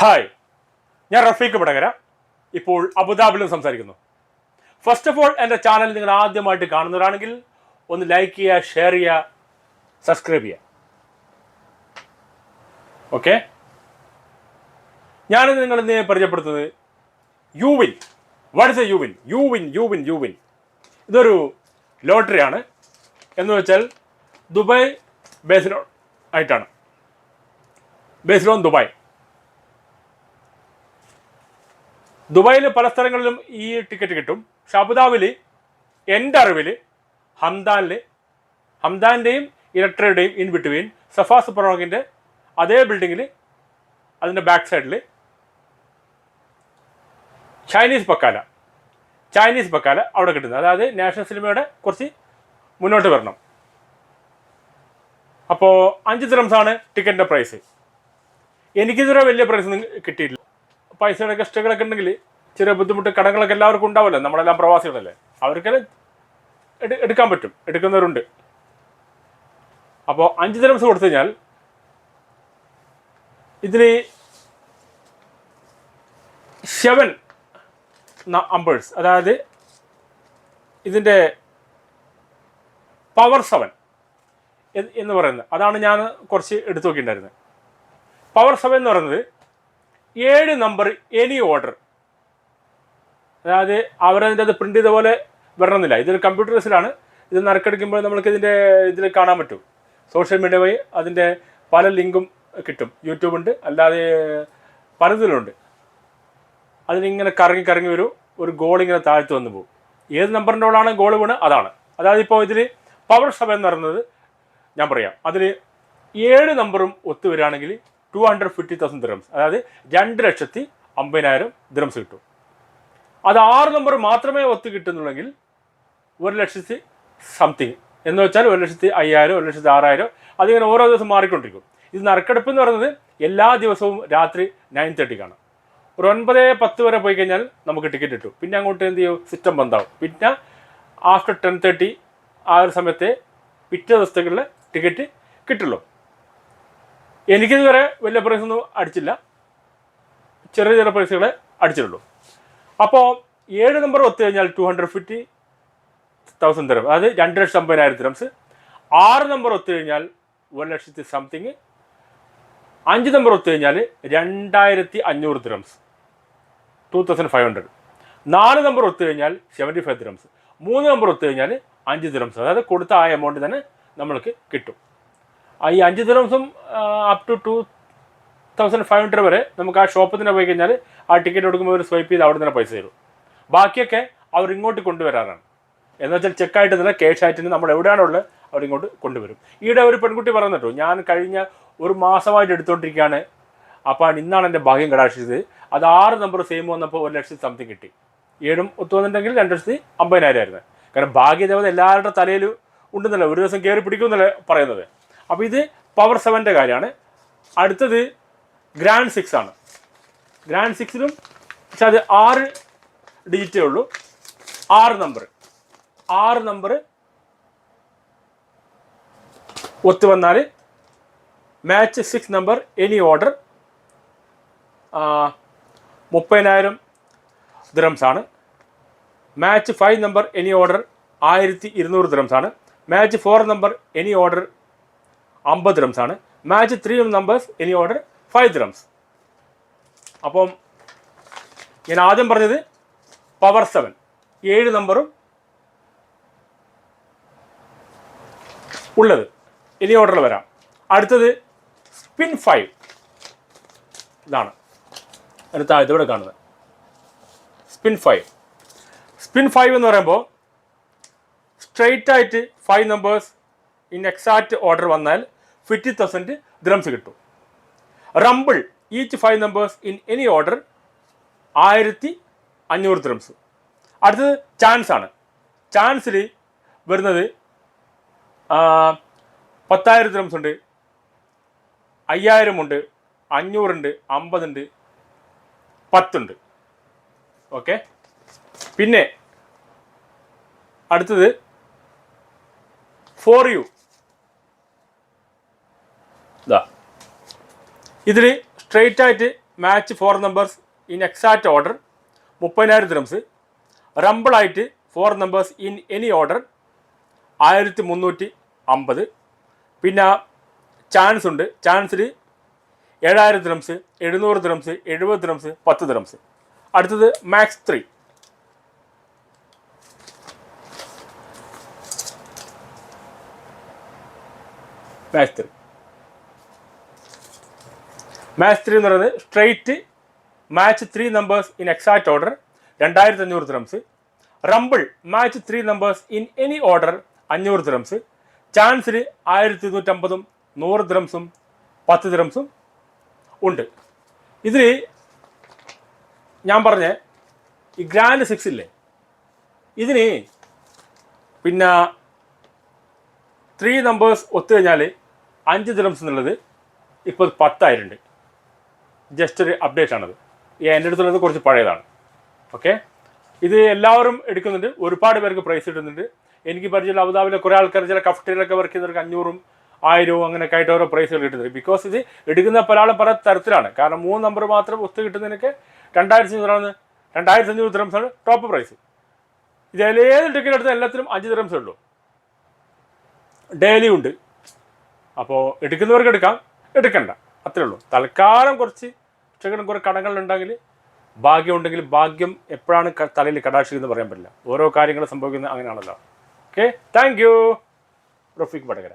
Hi ഞാൻ റഫീഖ് പടകര ഇപ്പോൾ അബുദാബിലും സംസാരിക്കുന്നു. ഫസ്റ്റ് ഓഫ് ഓൾ എന്റെ ചാനൽ നിങ്ങൾ ആദ്യമായിട്ട് കാണുന്നവരാണെങ്കിൽ ഒന്ന് ലൈക്ക് ചെയ്യുക ഷെയർ ചെയ്യുക സബ്സ്ക്രൈബ് ചെയ്യുക. ഓക്കെ ഞാനിത് നിങ്ങൾ ഇന്ന് പരിചയപ്പെടുത്തുന്നത് യുവിൻ. വാട്ട് ഇസ് എ യുവിൻ? യുവിൻ യുവിൻ യുവിൻ. ഇതൊരു ലോട്ടറിയാണ് എന്ന് വെച്ചാൽ ദുബായ് ബേസ്ഡ് ആയിട്ടാണ്. Based on Dubai. ദുബായിൽ പല സ്ഥലങ്ങളിലും ഈ ടിക്കറ്റ് കിട്ടും. പക്ഷെ അബുദാബിയിൽ എന്റെ അറിവിൽ ഹംദാനിൽ ഹംദാന്റെയും ഇലക്ട്രയുടെയും ഇൻ ബിറ്റ്വീൻ സഫാ സുപ്രോഗിന്റെ അതേ ബിൽഡിങ്ങിൽ അതിന്റെ ബാക്ക് സൈഡിൽ ചൈനീസ് പക്കാല. ചൈനീസ് പക്കാല അവിടെ കിട്ടുന്നത്. അതായത് നാഷണൽ സിനിമയുടെ കുറച്ച് മുന്നോട്ട് വരണം. അപ്പോൾ അഞ്ച് ദിറംസാണ് ടിക്കറ്റിന്റെ പ്രൈസ് എനിക്കിതുവരെ വലിയ പ്രൈസ് കിട്ടിയില്ല പൈസയുടെ കഷ്ടങ്ങളൊക്കെ ഉണ്ടെങ്കിൽ ചെറിയ ബുദ്ധിമുട്ട് കടങ്ങളൊക്കെ എല്ലാവർക്കും ഉണ്ടാവില്ല നമ്മളെല്ലാം പ്രവാസികളല്ലേ? അവർക്കെല്ലാം എടുക്കാൻ പറ്റും എടുക്കുന്നവരുണ്ട്. അപ്പോൾ അഞ്ച് ദിവസം കൊടുത്തു കഴിഞ്ഞാൽ ഇതിൽ സെവൻ അമ്പേഴ്സ് അതായത് ഇതിന്റെ പവർ സെവൻ എന്ന് പറയുന്നത്. അതാണ് ഞാൻ കുറച്ച് എടുത്തു നോക്കിയിട്ടുണ്ടായിരുന്നത്. പവർ സെവൻ എന്ന് പറയുന്നത് ഏഴ് നമ്പർ എനി ഓർഡർ അതായത് അവരതിന്റെ അത് പ്രിന്റ് ചെയ്ത പോലെ വരണമെന്നില്ല. ഇതൊരു കമ്പ്യൂട്ടറൈസിലാണ് ഇത് നറുക്കെടുക്കുമ്പോൾ നമ്മൾക്ക് ഇതിന്റെ ഇതിൽ കാണാൻ പറ്റും. സോഷ്യൽ മീഡിയ വഴി അതിന്റെ പല ലിങ്കും കിട്ടും. യൂട്യൂബ് ഉണ്ട്. അല്ലാതെ പലതിലുണ്ട്. അതിനിങ്ങനെ കറങ്ങി കറങ്ങി വരും ഒരു ഗോൾ ഇങ്ങനെ താഴ്ത്തു വന്നു പോകും. ഏത് നമ്പറിന്റെ ഉള്ളാണ് ഗോൾ വീണ് അതാണ്. അതായത് ഇപ്പോൾ ഇതിൽ പവർ സെവൻ എന്ന് പറയുന്നത് ഞാൻ പറയാം. അതിൽ ഏഴ് നമ്പറും ഒത്തു വരികയാണെങ്കിൽ two hundred fifty thousand dirhams അതായത് രണ്ട് ലക്ഷത്തി അമ്പതിനായിരം ദിറംസ് കിട്ടും. അത് ആറ് നമ്പർ മാത്രമേ ഒത്തു കിട്ടുന്നുള്ളെങ്കിൽ ഒരു ലക്ഷത്തി സംതിങ് എന്ന് വെച്ചാൽ ഒരു ലക്ഷത്തി അയ്യായിരം ഒരു ലക്ഷത്തി ആറായിരം. അതിങ്ങനെ ഓരോ ദിവസം മാറിക്കൊണ്ടിരിക്കും. ഇത് നറുക്കെടുപ്പ് എന്ന് പറയുന്നത് എല്ലാ ദിവസവും രാത്രി നയൻ തേർട്ടിക്കാണ് ഒരു ഒൻപത് പത്ത് വരെ പോയി കഴിഞ്ഞാൽ നമുക്ക് ടിക്കറ്റ് കിട്ടും. പിന്നെ അങ്ങോട്ട് എന്ത് ചെയ്യും? സിസ്റ്റം ബന്ധാവും പിന്നെ ആഫ്റ്റർ ടെൻ തേർട്ടി ആ ഒരു സമയത്തെ പിറ്റേ ദിവസത്തേക്കുള്ള ടിക്കറ്റ് കിട്ടുള്ളൂ. എനിക്കിതുവരെ വലിയ പ്രൈസ് ഒന്നും അടിച്ചില്ല. ചെറിയ ചെറിയ പ്രൈസുകളെ അടിച്ചിട്ടുള്ളൂ. അപ്പോൾ ഏഴ് നമ്പർ ഒത്തു കഴിഞ്ഞാൽ two hundred fifty thousand dirham അതായത് രണ്ട് ലക്ഷത്തി അമ്പതിനായിരം ദിറംസ് ആറ് നമ്പർ ഒത്തു കഴിഞ്ഞാൽ ഒരു ലക്ഷത്തി സംതിങ് അഞ്ച് നമ്പർ ഒത്തു കഴിഞ്ഞാൽ രണ്ടായിരത്തി അഞ്ഞൂറ് dirhams two thousand five hundred നാല് നമ്പർ ഒത്തു കഴിഞ്ഞാൽ സെവന്റി ഫൈവ് ദിറംസ് മൂന്ന് നമ്പർ ഒത്തു കഴിഞ്ഞാൽ അഞ്ച് ദിറംസ് അതായത് കൊടുത്ത ആ എമൗണ്ട് തന്നെ നമ്മൾക്ക് കിട്ടും. ഈ അഞ്ച് ദിറംസും up to two thousand five hundred വരെ നമുക്ക് ആ ഷോപ്പിൽ തന്നെ പോയി കഴിഞ്ഞാൽ ആ ടിക്കറ്റ് കൊടുക്കുമ്പോൾ ഒരു സ്വൈപ്പ് ചെയ്ത് അവിടെ തന്നെ പൈസ തരും. ബാക്കിയൊക്കെ അവർ ഇങ്ങോട്ട് കൊണ്ടുവരാറാണ്. എന്ന് വെച്ചാൽ ചെക്കായിട്ട് തന്നെ ക്യാഷ് ആയിട്ട് നമ്മൾ എവിടെയാണുള്ളത് അവർ ഇങ്ങോട്ട് കൊണ്ടുവരും. ഈയിടെ ഒരു പെൺകുട്ടി പറഞ്ഞിട്ടു ഞാൻ കഴിഞ്ഞ ഒരു മാസമായിട്ട് എടുത്തുകൊണ്ടിരിക്കുകയാണ് അപ്പോൾ ഇന്നാണ് എന്റെ ഭാഗ്യം കടാക്ഷിച്ചത്. അത് ആറ് നമ്പർ സെയിം വന്നപ്പോൾ ഒരു ലക്ഷത്തി സംതിങ് കിട്ടി. ഏഴും ഒത്തു വന്നിട്ടുണ്ടെങ്കിൽ രണ്ട് ലക്ഷത്തി അമ്പതിനായിരം ആയിരുന്നു. കാരണം ഭാഗ്യദേവത എല്ലാവരുടെ തലയിലും ഉണ്ടെന്നല്ലേ ഒരു ദിവസം കയറി പിടിക്കുമെന്നല്ലേ പറയുന്നത്. അപ്പോൾ ഇത് പവർ സെവന്റെ കാര്യമാണ്. അടുത്തത് ഗ്രാൻഡ് സിക്സ് ആണ്. ഗ്രാൻഡ് സിക്സിലും പക്ഷെ അത് ആറ് ഡിജിറ്റേ ഉള്ളൂ. ആറ് നമ്പർ ആറ് നമ്പർ ഒത്തു വന്നാൽ match six number any order മുപ്പതിനായിരം ദിറംസ് ആണ്. Match five number any order ആയിരത്തി ഇരുന്നൂറ് ദിറംസ് ആണ്. Match four number any order അമ്പത് ഡ്രംസ് ആണ്. Match three numbers any order five dirhams അപ്പം ഞാൻ ആദ്യം പറഞ്ഞത് പവർ സെവൻ ഏഴ് നമ്പറും ഉള്ളത്. ഇനി ഓർഡറിൽ വരാം. അടുത്തത് സ്പിൻ ഫൈവ് ഇതാണ്. അടുത്ത ഇതിവിടെ കാണുന്നത്. സ്പിൻ ഫൈവ് സ്പിൻ ഫൈവ് എന്ന് പറയുമ്പോൾ സ്ട്രെയിറ്റ് ആയിട്ട് five numbers in exact order വന്നാൽ ഫിഫ്റ്റി തൗസൻഡ് ദ്രംസ് കിട്ടും. Rumble each five numbers in any order ആയിരത്തി അഞ്ഞൂറ് ദ്രംസ് അടുത്തത് ചാൻസ് ആണ്. ചാൻസിൽ വരുന്നത് പത്തായിരം ദ്രംസ് ഉണ്ട് അയ്യായിരം ഉണ്ട് അഞ്ഞൂറുണ്ട് അമ്പതുണ്ട് പത്തുണ്ട് ഓക്കെ? പിന്നെ അടുത്തത് ഫോർ യു ഇതാ ഇതിൽ സ്ട്രെയിറ്റ് ആയിട്ട് match four numbers in exact order മുപ്പതിനായിരം dirhams റംബിളായിട്ട് four numbers in any order ആയിരത്തി മുന്നൂറ്റി അമ്പത് പിന്നെ ചാൻസ് ഉണ്ട്. ചാൻസിൽ ഏഴായിരം ദ്രംസ് എഴുന്നൂറ് ദ്രംസ് എഴുപത് ദ്രംസ് പത്ത് ദ്രംസ് അടുത്തത് max three max three match three എന്ന് പറയുന്നത് straight match three numbers in exact order രണ്ടായിരത്തി അഞ്ഞൂറ് dirhams rumble match three numbers in any order അഞ്ഞൂറ് ദ്രംസ് ചാൻസിൽ ആയിരത്തി ഇരുന്നൂറ്റമ്പതും നൂറ് ദ്രംസും പത്ത് ദ്രംസും ഉണ്ട്. ഇതിൽ ഞാൻ പറഞ്ഞ ഈ ഗ്രാൻഡ് സിക്സ് ഇല്ലേ? ഇതിന് പിന്നെ ത്രീ നമ്പേഴ്സ് ഒത്തു കഴിഞ്ഞാൽ അഞ്ച് ദ്രംസ് എന്നുള്ളത് ഇപ്പോൾ പത്തായിട്ടുണ്ട്. ജസ്റ്റ് ഒരു അപ്ഡേറ്റ് ആണത്. ഈ എന്റെ അടുത്തുള്ളത് കുറച്ച് പഴയതാണ്. ഓക്കെ ഇത് എല്ലാവരും എടുക്കുന്നുണ്ട്. ഒരുപാട് പേർക്ക് പ്രൈസ് കിട്ടുന്നുണ്ട്. എനിക്ക് പരിചയമുള്ള അബുദാബിലെ കുറേ ആൾക്കാർ ചില കഫ്റ്റയിലൊക്കെ വർക്ക് ചെയ്തവർക്ക് അഞ്ഞൂറും ആയിരവും അങ്ങനെയൊക്കെ ആയിട്ട് ഓരോ പ്രൈസുകൾ കിട്ടുന്നത് ബിക്കോസ് ഇത് എടുക്കുന്ന പല ആളും പല തരത്തിലാണ്. കാരണം മൂന്ന് നമ്പർ മാത്രം ഒത്തു കിട്ടുന്നതിനൊക്കെ രണ്ടായിരത്തി അഞ്ഞൂറാണ് രണ്ടായിരത്തി അഞ്ഞൂറ് ദിറംസാണ് ടോപ്പ് പ്രൈസ് ഇത് ഏത് ടിക്കറ്റ് എടുത്താൽ എല്ലാത്തിനും അഞ്ച് ദിറംസേ ഉള്ളൂ. ഡെയിലി ഉണ്ട്. അപ്പോൾ എടുക്കുന്നവർക്ക് എടുക്കാം. എടുക്കണ്ട. അത്രേ ഉള്ളൂ. തൽക്കാലം കുറച്ച് ക്ഷേത്രം കുറേ കടങ്ങളുണ്ടെങ്കിൽ ഭാഗ്യം ഉണ്ടെങ്കിൽ ഭാഗ്യം എപ്പോഴാണ് തലയിൽ കടാക്ഷിക്കുന്നത് പറയാൻ പറ്റില്ല. ഓരോ കാര്യങ്ങൾ സംഭവിക്കുന്നത് അങ്ങനെയാണല്ലോ. Okay thank you Rafeeq Vadakara.